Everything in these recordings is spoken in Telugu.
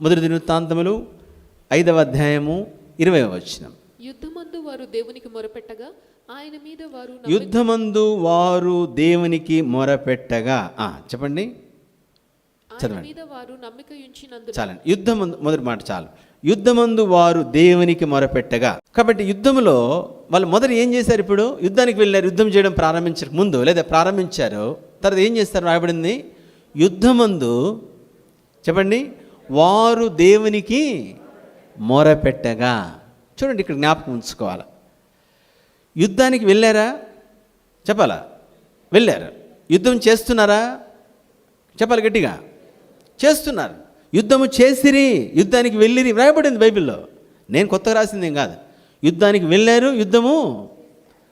మొదటి దినవృత్తాంతములు ఐదవ అధ్యాయము ఇరవై వచనం. యుద్ధమందు వారు దేవునికి మొరపెట్టగా ఆయన మీద వారు యుద్ధమందు వారు దేవునికి మొరపెట్టగా. చెప్పండి. వారు నమ్మిక ఉంచినందున చాలండి. యుద్ధమందు మొదటి మాట చాలు. యుద్ధమందు వారు దేవునికి మొరపెట్టగా. కాబట్టి యుద్ధములో వాళ్ళు మొదట ఏం చేశారు ఇప్పుడు? యుద్ధానికి వెళ్ళారు యుద్ధం చేయడం ప్రారంభించక ముందు లేదా ప్రారంభించారు. తర్వాత ఏం చేస్తారు? రాయబడింది. యుద్ధమందు చెప్పండి. వారు దేవునికి మొరపెట్టగా. చూడండి ఇక్కడ జ్ఞాపకం ఉంచుకోవాలి. యుద్ధానికి వెళ్ళారా? చెప్పాలా? వెళ్ళారు. యుద్ధం చేస్తున్నారా? చెప్పాలి గట్టిగా. చేస్తున్నారు. యుద్ధము చేసిరి యుద్ధానికి వెళ్ళిరి. వ్రాయబడింది బైబిల్లో. నేను కొత్తగా రాసింది ఏం కాదు. యుద్ధానికి వెళ్ళారు యుద్ధము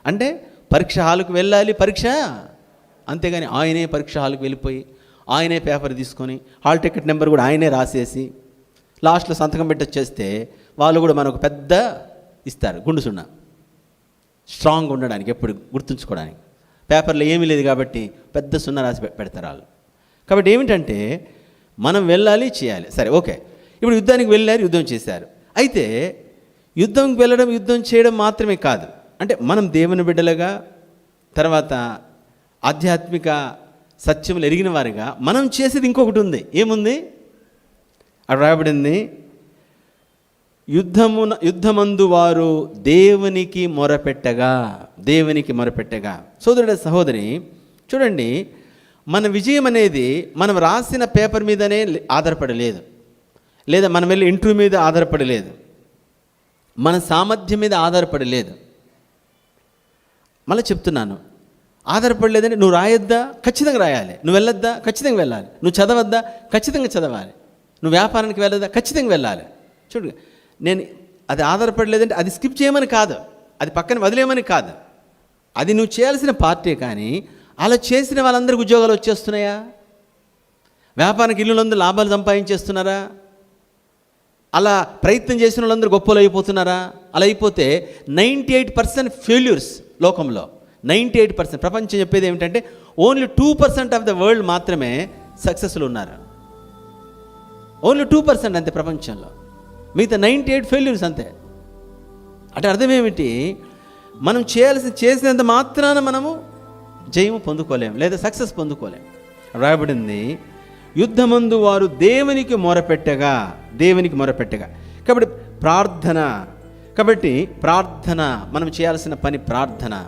అంటే పరీక్ష హాలుకు వెళ్ళాలి పరీక్ష. అంతేగాని ఆయనే పరీక్ష హాల్కి వెళ్ళిపోయి ఆయనే పేపర్ తీసుకొని హాల్ టికెట్ నెంబర్ కూడా ఆయనే రాసేసి లాస్ట్లో సంతకం పెట్టొచ్చేస్తే వాళ్ళు కూడా మనకు పెద్ద ఇస్తారు గుండు సున్నా. స్ట్రాంగ్ ఉండడానికి ఎప్పుడు గుర్తుంచుకోవడానికి. పేపర్లో ఏమీ లేదు కాబట్టి పెద్ద సున్నా రాసి పెడతారు వాళ్ళు. కాబట్టి ఏమిటంటే మనం వెళ్ళాలి చేయాలి. సరే ఓకే. ఇప్పుడు యుద్ధానికి వెళ్ళారు యుద్ధం చేశారు. అయితే యుద్ధంకి వెళ్ళడం యుద్ధం చేయడం మాత్రమే కాదు. అంటే మనం దేవుని బిడ్డలుగా తర్వాత ఆధ్యాత్మిక సత్యములు ఎరిగిన వారిగా మనం చేసేది ఇంకొకటి ఉంది. ఏముంది? అక్కడ రాయబడింది యుద్ధమున యుద్ధమందు వారు దేవునికి మొరపెట్టగా దేవునికి మొరపెట్టగా. సోదరుడ సహోదరి చూడండి మన విజయం అనేది మనం రాసిన పేపర్ మీదనే లే- ఆధారపడలేదు. లేదా మనం వెళ్ళి ఇంటర్వ్యూ మీద ఆధారపడలేదు. మన సామర్థ్యం మీద ఆధారపడలేదు. మళ్ళీ చెప్తున్నాను ఆధారపడలేదంటే నువ్వు రాయొద్దా? ఖచ్చితంగా రాయాలి. నువ్వు వెళ్ళొద్దా? ఖచ్చితంగా వెళ్ళాలి. నువ్వు చదవద్దా? ఖచ్చితంగా చదవాలి. నువ్వు వ్యాపారానికి వెళ్ళొద్దా? ఖచ్చితంగా వెళ్ళాలి. చూడు నేను అది ఆధారపడలేదంటే అది స్కిప్ చేయమని కాదు. అది పక్కన వదిలేయమని కాదు. అది నువ్వు చేయాల్సిన పార్టీ కానీ అలా చేసిన వాళ్ళందరికీ ఉద్యోగాలు వచ్చేస్తున్నాయా? వ్యాపారానికి ఇల్లులందరూ లాభాలు సంపాదించేస్తున్నారా? అలా ప్రయత్నం చేసిన వాళ్ళందరూ గొప్పలు అయిపోతున్నారా? అలా అయిపోతే నైంటీ ఎయిట్ పర్సెంట్ ఫెయిల్యూర్స్ లోకంలో. నైంటీ ఎయిట్ పర్సెంట్ ప్రపంచం చెప్పేది ఏమిటంటే only two percent of the world మాత్రమే సక్సెస్ఫుల్ ఉన్నారు. ఓన్లీ టూ పర్సెంట్ అంతే ప్రపంచంలో. మిగతా నైంటీ ఎయిట్ ఫెయిల్యూర్స్ అంతే. అంటే అర్థం ఏమిటి? మనం చేయాల్సి చేసినంత మాత్రాన మనము జయము పొందుకోలేము లేదా సక్సెస్ పొందుకోలేం. రాయబడింది యుద్ధమందు వారు దేవునికి మొరపెట్టగా దేవునికి మొరపెట్టగా. కాబట్టి ప్రార్థన కాబట్టి ప్రార్థన మనం చేయాల్సిన పని ప్రార్థన.